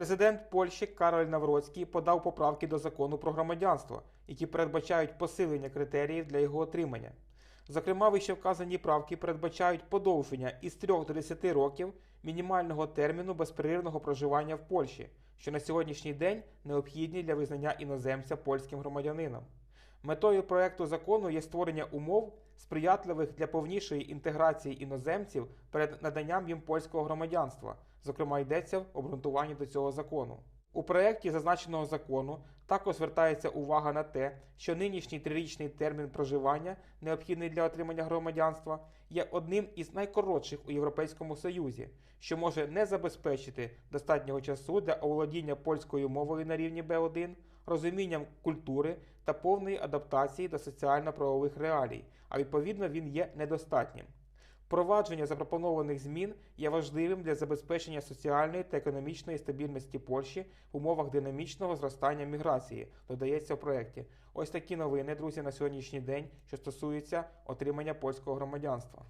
Президент Польщі Кароль Навроцький подав поправки до закону про громадянство, які передбачають посилення критеріїв для його отримання. Зокрема, вище вказані правки передбачають подовження із 3 до 10 років мінімального терміну безперервного проживання в Польщі, що на сьогоднішній день необхідні для визнання іноземця польським громадянином. Метою проекту закону є створення умов, сприятливих для повнішої інтеграції іноземців перед наданням їм польського громадянства. Зокрема, йдеться в обґрунтуванні до цього закону. У проєкті зазначеного закону також звертається увага на те, що нинішній трирічний термін проживання, необхідний для отримання громадянства, є одним із найкоротших у Європейському Союзі, що може не забезпечити достатнього часу для оволодіння польською мовою на рівні Б1, розумінням культури та повної адаптації до соціально-правових реалій, а відповідно він є недостатнім. Впровадження запропонованих змін є важливим для забезпечення соціальної та економічної стабільності Польщі в умовах динамічного зростання міграції, додається в проєкті. Ось такі новини, друзі, на сьогоднішній день, що стосуються отримання польського громадянства.